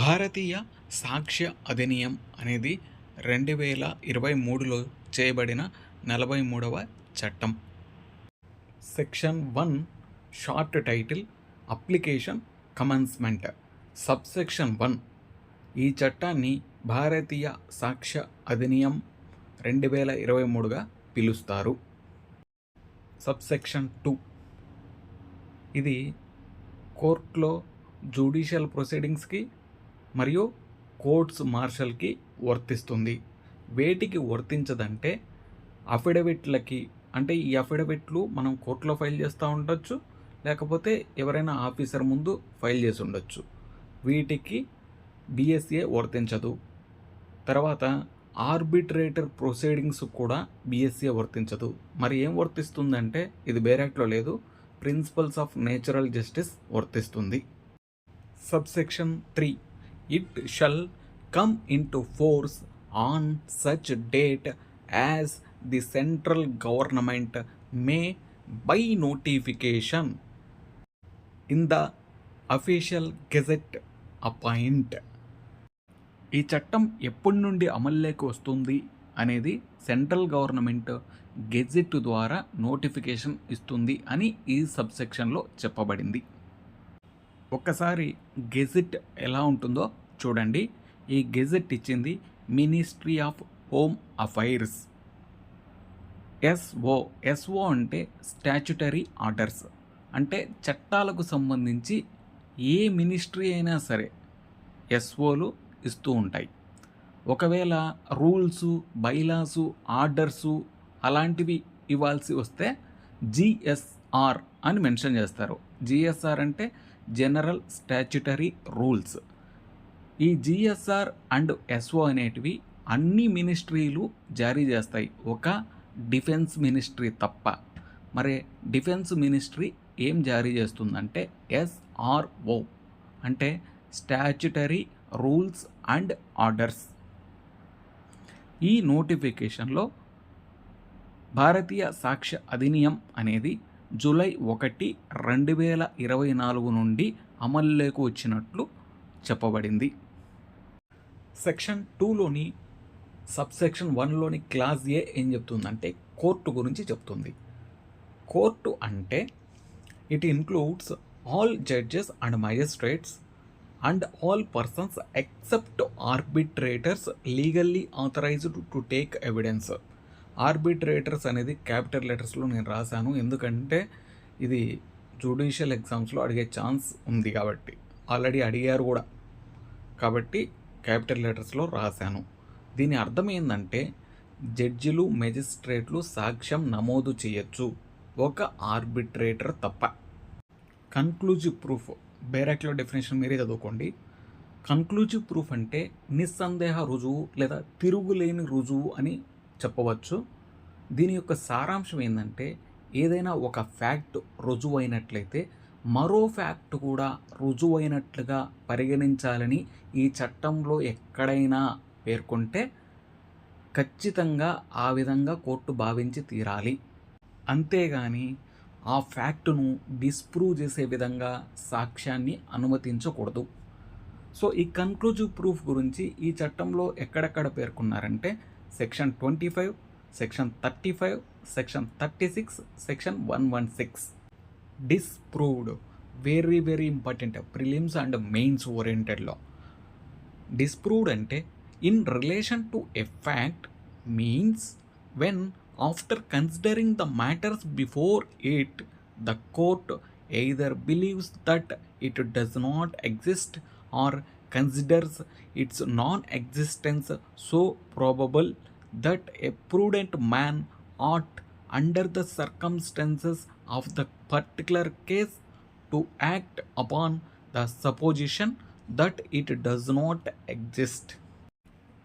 భారతీయ సాక్ష్య అధినియం అనేది రెండు వేల ఇరవై మూడులో చేయబడిన నలభై మూడవ చట్టం. Section one short title application commencement. Subsection one ఈ చట్టాన్ని భారతీయ సాక్ష్య అధినియం రెండు వేల ఇరవై మూడుగా పిలుస్తారు. సబ్సెక్షన్ టూ ఇది కోర్టులో జుడిషియల్ ప్రొసీడింగ్స్కి మరియు కోర్ట్స్ మార్షల్కి వర్తిస్తుంది. వేటికి వర్తించదంటే అఫిడవిట్లకి అంటే ఈ అఫిడవిట్లు మనం కోర్టులో ఫైల్ చేస్తూ ఉండొచ్చు లేకపోతే ఎవరైనా ఆఫీసర్ ముందు ఫైల్ చేసి ఉండొచ్చు. వీటికి బిఎస్ఏ వర్తించదు. తర్వాత ఆర్బిట్రేటర్ ప్రొసీడింగ్స్ కూడా బీఎస్సీఏ వర్తించదు. మరి ఏం వర్తిస్తుందంటే ఇది బేరాక్ట్లో లేదు ప్రిన్సిపల్స్ ఆఫ్ నేచురల్ జస్టిస్ వర్తిస్తుంది. Subsection three. It shall come into force on such date as the central government may by notification in the official gazette appoint ఈ చట్టం ఎప్పటి నుండి అమల్లోకి వస్తుంది అనేది సెంట్రల్ గవర్నమెంట్ గెజెట్ ద్వారా నోటిఫికేషన్ ఇస్తుంది అని ఈ సబ్సెక్షన్లో చెప్పబడింది. ఒక్కసారి గెజిట్ ఎలా ఉంటుందో చూడండి. ఈ గెజెట్ ఇచ్చింది ministry of home affairs. SO SO అంటే స్టాచ్యుటరీ ఆర్డర్స్. అంటే చట్టాలకు సంబంధించి ఏ మినిస్ట్రీ అయినా సరే ఎస్ఓలు ఇస్తూ ఉంటాయి. ఒకవేళ రూల్సు బైలాసు ఆర్డర్సు అలాంటివి ఇవ్వాల్సి వస్తే జిఎస్ఆర్ అని మెన్షన్ చేస్తారు. జిఎస్ఆర్ అంటే జనరల్ స్టాచ్యుటరీ రూల్స్. ఈ జిఎస్ఆర్ అండ్ ఎస్ఓ అనేటివి అన్ని మినిస్ట్రీలు జారీ చేస్తాయి. ఒక డిఫెన్స్ మినిస్ట్రీ తప్ప. మరి డిఫెన్స్ మినిస్ట్రీ ఏం జారీ చేస్తుందంటే ఎస్ఆర్ఓ అంటే స్టాచ్యుటరీ రూల్స్ అండ్ ఆర్డర్స్. ఈ నోటిఫికేషన్లో భారతీయ సాక్ష్య అధినియం అనేది జూలై ఒకటి రెండు వేల ఇరవై నాలుగు నుండి అమల్లోకి వచ్చినట్లు చెప్పబడింది. సెక్షన్ టూలోని సబ్సెక్షన్ వన్లోని క్లాస్ ఏ ఏం చెప్తుందంటే కోర్టు గురించి చెప్తుంది. కోర్టు అంటే it includes all judges and magistrates and all persons except arbitrators legally authorised to take evidence. Arbitrators అనేది క్యాపిటల్ లెటర్స్లో నేను రాశాను. ఎందుకంటే ఇది జుడిషియల్ ఎగ్జామ్స్లో అడిగే ఛాన్స్ ఉంది కాబట్టి. ఆల్రెడీ అడిగారు కూడా. కాబట్టి క్యాపిటల్ లెటర్స్లో రాశాను. దీని అర్థం ఏంటంటే జడ్జిలు మెజిస్ట్రేట్లు సాక్ష్యం నమోదు చేయొచ్చు. ఒక ఆర్బిట్రేటర్ తప్ప. Conclusive proof. బేరాక్లో డెఫినేషన్ మీరే చదువుకోండి. కన్క్లూజివ్ ప్రూఫ్ అంటే నిస్సందేహ రుజువు లేదా తిరుగులేని రుజువు అని చెప్పవచ్చు. దీని యొక్క సారాంశం ఏంటంటే ఏదైనా ఒక ఫ్యాక్ట్ రుజువు అయినట్లయితే మరో ఫ్యాక్ట్ కూడా రుజువైనట్లుగా పరిగణించాలని ఈ చట్టంలో ఎక్కడైనా పేర్కొంటే ఖచ్చితంగా ఆ విధంగా కోర్టు భావించి తీరాలి. అంతేగాని ఆ ఫ్యాక్ట్ను డిస్ప్రూవ్ చేసే విధంగా సాక్ష్యాన్ని అనుమతించకూడదు. సో ఈ కన్క్లూజివ్ ప్రూఫ్ గురించి ఈ చట్టంలో ఎక్కడెక్కడ పేర్కొన్నారంటే section twenty five section thirty five section thirty six section one one six. Disproved very very important prelims and mains ఓరియంటెడ్లో disproved అంటే in relation to a fact means when after considering the matters before it the court either believes that it does not exist or considers its non existence so probable that a prudent man ought under the circumstances of the particular case to act upon the supposition that it does not exist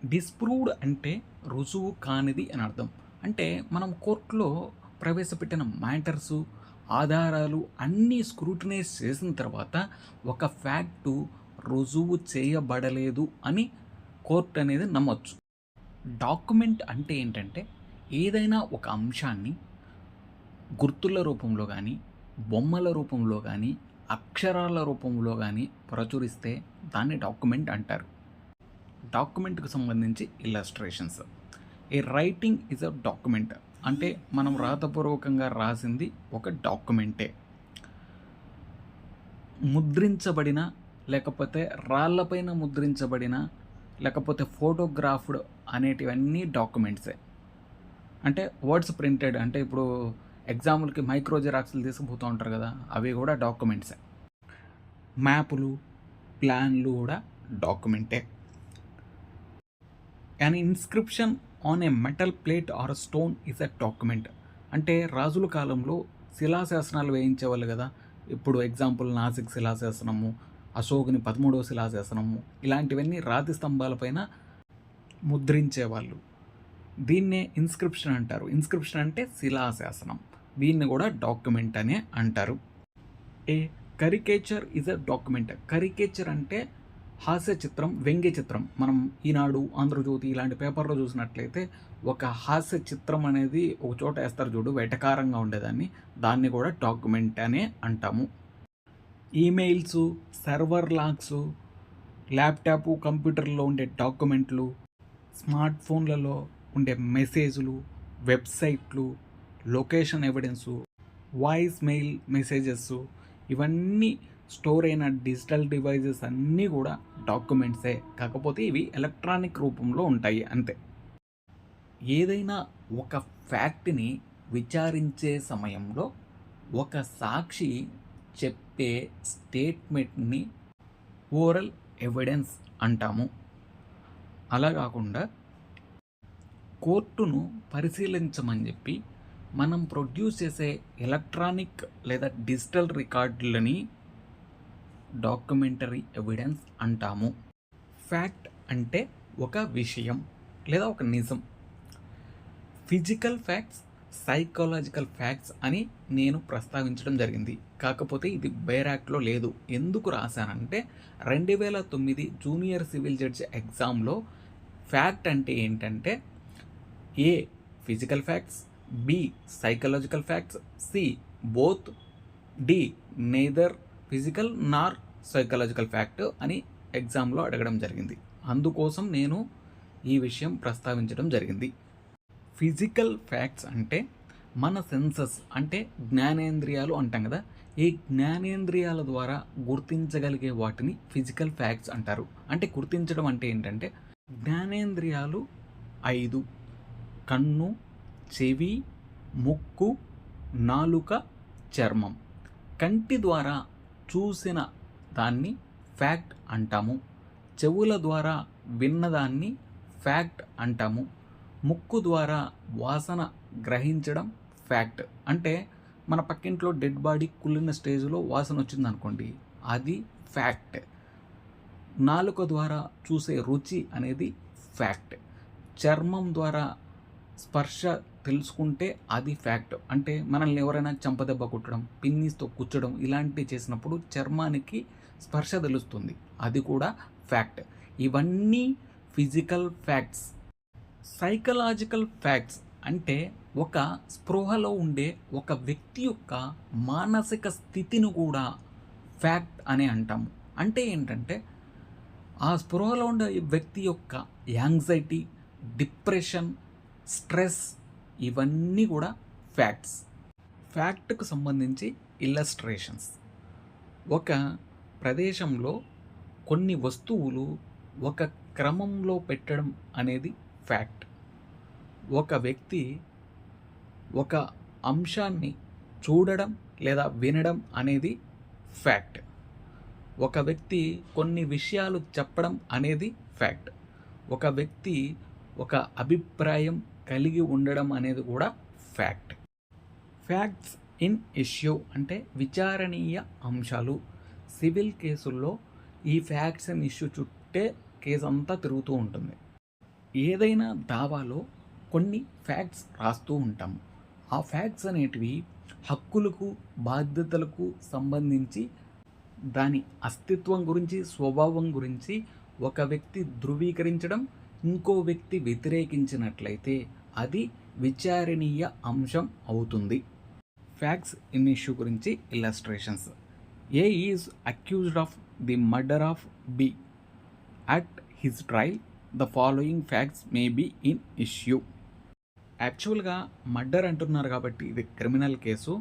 disproved అంటే రుజువు కానిది అని అర్థం. అంటే మనం కోర్టులో ప్రవేశపెట్టిన matters ఆధారాలు అన్నీ స్క్రూటినైజ్ చేసిన తర్వాత ఒక ఫ్యాక్టు రుజువు చేయబడలేదు అని కోర్టు అనేది నమ్మొచ్చు. డాక్యుమెంట్ అంటే ఏంటంటే ఏదైనా ఒక అంశాన్ని గుర్తుల రూపంలో కానీ బొమ్మల రూపంలో కానీ అక్షరాల రూపంలో కానీ ప్రచురిస్తే దాన్ని డాక్యుమెంట్ అంటారు. డాక్యుమెంట్కి సంబంధించి illustrations. A writing is a document. అంటే మనం రాతపూర్వకంగా రాసింది ఒక డాక్యుమెంటే. ముద్రించబడిన లేకపోతే రాళ్ళపైన ముద్రించబడిన లేకపోతే ఫోటోగ్రాఫ్డ్ అనేటివన్నీ డాక్యుమెంట్సే. అంటే వర్డ్స్ ప్రింటెడ్ అంటే ఇప్పుడు ఎగ్జాంపుల్కి మైక్రో జిరాక్స్లు తీసుకుపోతూ ఉంటారు కదా అవి కూడా డాక్యుమెంట్సే. మ్యాపులు ప్లాన్లు కూడా డాక్యుమెంటే. And inscription on a metal plate or stone is a document అంటే రాజుల కాలంలో శిలాశాసనాలు వేయించేవాళ్ళు కదా ఇప్పుడు ఎగ్జాంపుల్ నాసిక్ శిలాశాసనము అశోకుని పదమూడవ శిలాశాసనము ఇలాంటివన్నీ రాతి స్తంభాలపైన ముద్రించేవాళ్ళు. దీన్నే ఇన్స్క్రిప్షన్ అంటారు. ఇన్స్క్రిప్షన్ అంటే శిలాశాసనం. దీన్ని కూడా డాక్యుమెంట్ అనే అంటారు. A caricature is a document caricature అంటే హాస్య చిత్రం వ్యంగ్య చిత్రం. మనం ఈనాడు ఆంధ్రజ్యోతి ఇలాంటి పేపర్లో చూసినట్లయితే ఒక హాస్య చిత్రం అనేది ఒక చోట వేస్తారు చూడు వెటకారంగా ఉండేదాన్ని. దాన్ని కూడా డాక్యుమెంట్ అనే అంటాము. ఈమెయిల్స్ సర్వర్ లాక్స్ ల్యాప్టాప్ కంప్యూటర్లో ఉండే డాక్యుమెంట్లు స్మార్ట్ ఫోన్లలో ఉండే మెసేజ్లు వెబ్సైట్లు location evidence voice mail messages ఇవన్నీ స్టోర్ అయిన డిజిటల్ డివైజెస్ అన్నీ కూడా డాక్యుమెంట్సే కాకపోతే ఇవి ఎలక్ట్రానిక్ రూపంలో ఉంటాయి అంతే. ఏదైనా ఒక ఫ్యాక్ట్ని విచారించే సమయంలో ఒక సాక్షి చెప్పే స్టేట్మెంట్ని ఓరల్ ఎవిడెన్స్ అంటాము. అలా కాకుండా కోర్టును పరిశీలించమని చెప్పి మనం ప్రొడ్యూస్ చేసే ఎలక్ట్రానిక్ లేదా డిజిటల్ రికార్డులని డాక్యుమెంటరీ ఎవిడెన్స్ అంటాము. ఫ్యాక్ట్ అంటే ఒక విషయం లేదా ఒక నిజం. ఫిజికల్ ఫ్యాక్ట్స్ సైకాలజికల్ ఫ్యాక్ట్స్ అని నేను ప్రస్తావించడం జరిగింది. కాకపోతే ఇది బైరాక్ట్లో లేదు. ఎందుకు రాశానంటే రెండు వేల తొమ్మిది జూనియర్ సివిల్ జడ్జి ఎగ్జామ్లో ఫ్యాక్ట్ అంటే ఏంటంటే A physical facts B psychological facts C both D neither physical nor psychological fact అని ఎగ్జామ్లో అడగడం జరిగింది. అందుకోసం నేను ఈ విషయం ప్రస్తావించడం జరిగింది. ఫిజికల్ ఫ్యాక్ట్స్ అంటే మన సెన్సస్ అంటే జ్ఞానేంద్రియాలు అంటాం కదా. ఈ జ్ఞానేంద్రియాల ద్వారా గుర్తించగలిగే వాటిని ఫిజికల్ ఫ్యాక్ట్స్ అంటారు. అంటే గుర్తించడం అంటే ఏంటంటే జ్ఞానేంద్రియాలు ఐదు. కన్ను చెవి ముక్కు నాలుక చర్మం. కంటి ద్వారా చూసిన దాన్ని ఫ్యాక్ట్ అంటాము. చెవుల ద్వారా విన్నదాన్ని ఫ్యాక్ట్ అంటాము. ముక్కు ద్వారా వాసన గ్రహించడం ఫ్యాక్ట్. అంటే మన పక్కింట్లో డెడ్ బాడీ కుళ్ళిన స్టేజ్లో వాసన వచ్చిందనుకోండి అది ఫ్యాక్ట్. నాలుక ద్వారా చూసే రుచి అనేది ఫ్యాక్ట్. చర్మం ద్వారా స్పర్శ తెలుసుకుంటే అది ఫ్యాక్ట్. అంటే మనల్ని ఎవరైనా చంపదెబ్బ కుట్టడం పిన్నీస్తో కూర్చడం ఇలాంటివి చేసినప్పుడు చర్మానికి స్పర్శ తెలుస్తుంది. అది కూడా ఫ్యాక్ట్. ఇవన్నీ ఫిజికల్ ఫ్యాక్ట్స్. సైకలాజికల్ ఫ్యాక్ట్స్ అంటే ఒక స్పృహలో ఉండే ఒక వ్యక్తి యొక్క మానసిక స్థితిని కూడా ఫ్యాక్ట్ అని అంటాము అంటే ఏంటంటే ఆ స్పృహలో ఉండే వ్యక్తి యొక్క యాంగ్జైటీ డిప్రెషన్ స్ట్రెస్ ఇవన్నీ కూడా ఫ్యాక్ట్స్. ఫ్యాక్ట్కు సంబంధించి ఇల్లస్ట్రేషన్స్. ఒక ప్రదేశంలో కొన్ని వస్తువులు ఒక క్రమంలో పెట్టడం అనేది ఫ్యాక్ట్. ఒక వ్యక్తి ఒక అంశాన్ని చూడడం లేదా వినడం అనేది ఫ్యాక్ట్. ఒక వ్యక్తి కొన్ని విషయాలు చెప్పడం అనేది ఫ్యాక్ట్. ఒక వ్యక్తి ఒక అభిప్రాయం కలిగి ఉండడం అనేది కూడా ఫ్యాక్ట్. ఫ్యాక్ట్స్ ఇన్ ఇష్యూ అంటే విచారణీయ అంశాలు. సివిల్ కేసుల్లో ఈ ఫ్యాక్ట్స్ ఇన్ ఇష్యూ చుట్టే కేసు అంతా తిరుగుతూ ఉంటుంది. ఏదైనా దావాలో కొన్ని ఫ్యాక్ట్స్ రాస్తూ ఉంటాం. ఆ ఫ్యాక్ట్స్ అనేటివి హక్కులకు బాధ్యతలకు సంబంధించి దాని అస్తిత్వం గురించి స్వభావం గురించి ఒక వ్యక్తి ధృవీకరించడం ఇంకో వ్యక్తి వ్యతిరేకించినట్లయితే అది విచారణీయ అంశం అవుతుంది. ఫ్యాక్ట్స్ ఇన్ ఇష్యూ గురించి illustrations A is accused of the murder of B at his trial the following facts may be in issue యాక్చువల్గా మర్డర్ అంటున్నారు కాబట్టి ఇది క్రిమినల్ కేసు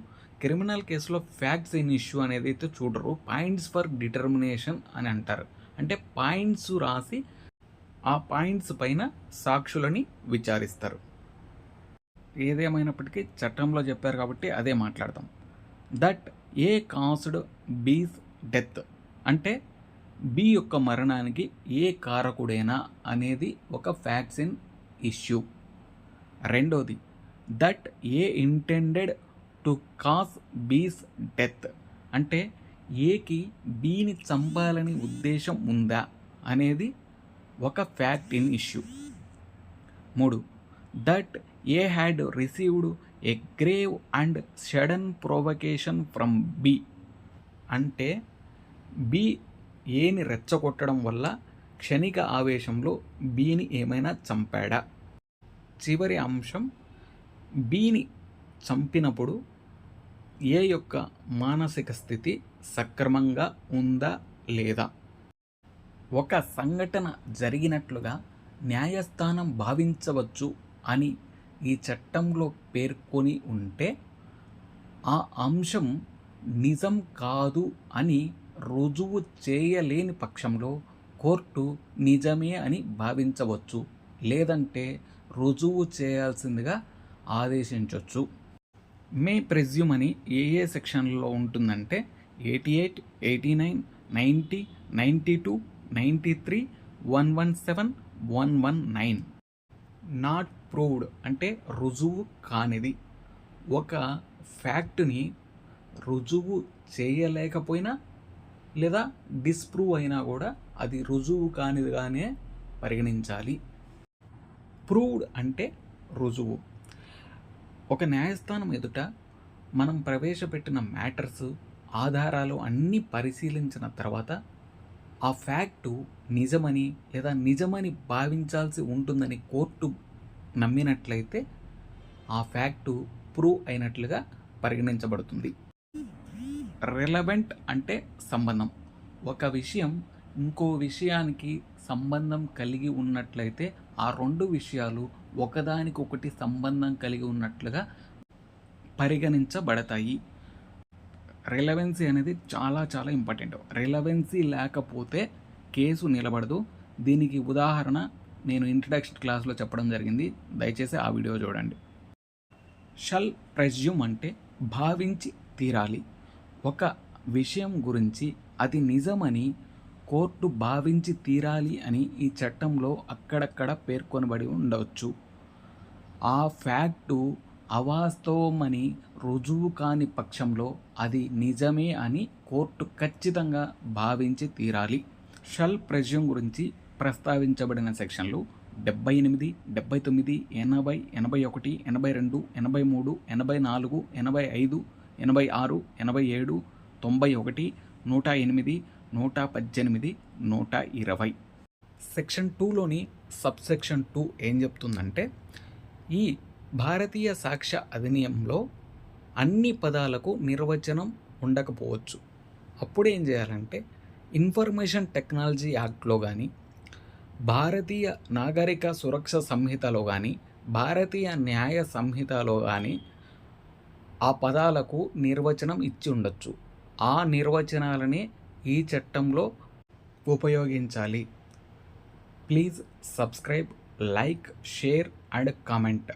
క్రిమినల్ కేసులో ఫ్యాక్ట్స్ ఇన్ ఇష్యూ అనేది అయితే చూడరు. పాయింట్స్ ఫర్ డిటర్మినేషన్ అని అంటారు. అంటే పాయింట్స్ రాసి ఆ పాయింట్స్ పైన సాక్షులని విచారిస్తారు. ఏదేమైనప్పటికీ చట్టంలో చెప్పారు కాబట్టి అదే మాట్లాడతాం. That A caused B's death అంటే బి యొక్క మరణానికి ఏ కారకుడైనా అనేది ఒక ఫ్యాక్ట్స్ ఇన్ ఇష్యూ. రెండోది that A intended to cause B's death అంటే ఏకి బీని చంపాలని ఉద్దేశం ఉందా అనేది ఒక ఫ్యాక్ట్ ఇన్ ఇష్యూ మూడు that A had received a grave and sudden provocation from B అంటే బి ఏని రెచ్చగొట్టడం వల్ల క్షణిక ఆవేశంలో బీని ఏమైనా చంపాడా? చివరి అంశం బీని చంపినప్పుడు ఏ యొక్క మానసిక స్థితి సక్రమంగా ఉందా లేదా? ఒక సంఘటన జరిగినట్లుగా న్యాయస్థానం భావించవచ్చు అని ఈ చట్టంలో పేర్కొని ఉంటే ఆ అంశం నిజం కాదు అని రుజువు చేయలేని పక్షంలో కోర్టు నిజమే అని భావించవచ్చు లేదంటే రుజువు చేయాల్సిందిగా ఆదేశించవచ్చు మే ప్రెజ్యూమ్ అని ఏ ఏ సెక్షన్లో ఉంటుందంటే eighty eight eighty nine ninety ninety two ninety three one one seven one one nine. Not proved అంటే రుజువు కానిది. ఒక ఫ్యాక్ట్ని రుజువు చేయలేకపోయినా లేదా డిస్ప్రూవ్ అయినా కూడా అది రుజువు కానిదిగానే పరిగణించాలి. ప్రూవ్డ్ అంటే రుజువు. ఒక న్యాయస్థానం ఎదుట మనం ప్రవేశపెట్టిన మ్యాటర్స్ ఆధారాలు అన్నీ పరిశీలించిన తర్వాత ఆ ఫ్యాక్టు నిజమని లేదా నిజమని భావించాల్సి ఉంటుందని కోర్టు నమ్మినట్లయితే ఆ ఫ్యాక్టు ప్రూవ్ అయినట్లుగా పరిగణించబడుతుంది. రిలవెంట్ అంటే సంబంధం. ఒక విషయం ఇంకో విషయానికి సంబంధం కలిగి ఉన్నట్లయితే ఆ రెండు విషయాలు ఒకదానికొకటి సంబంధం కలిగి ఉన్నట్లుగా పరిగణించబడతాయి. రిలవెన్సీ అనేది చాలా చాలా ఇంపార్టెంట్. రిలవెన్సీ లేకపోతే కేసు నిలబడదు. దీనికి ఉదాహరణ నేను ఇంట్రడక్షన్ క్లాస్లో చెప్పడం జరిగింది. దయచేసి ఆ వీడియో చూడండి. షల్ ప్రెజ్యూమ్ అంటే భావించి తీరాలి. ఒక విషయం గురించి అది నిజమని కోర్టు భావించి తీరాలి అని ఈ చట్టంలో అక్కడక్కడ పేర్కొనబడి ఉండవచ్చు. ఆ ఫ్యాక్టు అవాస్తవమని రుజువు కాని పక్షంలో అది నిజమే అని కోర్టు ఖచ్చితంగా భావించి తీరాలి. షల్ ప్రెజ్యూమ్ గురించి ప్రస్తావించబడిన సెక్షన్లు డెబ్బై ఎనిమిది డెబ్బై తొమ్మిది ఎనభై ఎనభై ఒకటి ఎనభై రెండు ఎనభై మూడు ఎనభై నాలుగు ఎనభై ఐదు ఎనభై ఆరు ఎనభై ఏడు తొంభై ఒకటి నూట ఎనిమిది నూట పద్దెనిమిది నూట ఇరవై. సెక్షన్ టూలోని సబ్ సెక్షన్ టూ ఏం చెప్తుందంటే ఈ భారతీయ సాక్ష్య అధినియంలో అన్ని పదాలకు నిర్వచనం ఉండకపోవచ్చు. అప్పుడు ఏం చేయాలంటే ఇన్ఫర్మేషన్ టెక్నాలజీ యాక్ట్లో కానీ భారతీయ నాగరిక సురక్ష సంహితలో కానీ భారతీయ న్యాయ సంహితలో కానీ ఆ పదాలకు నిర్వచనం ఇచ్చి ఉండొచ్చు. ఆ నిర్వచనాలని ఈ చట్టంలో ఉపయోగించాలి. Please subscribe like share and comment.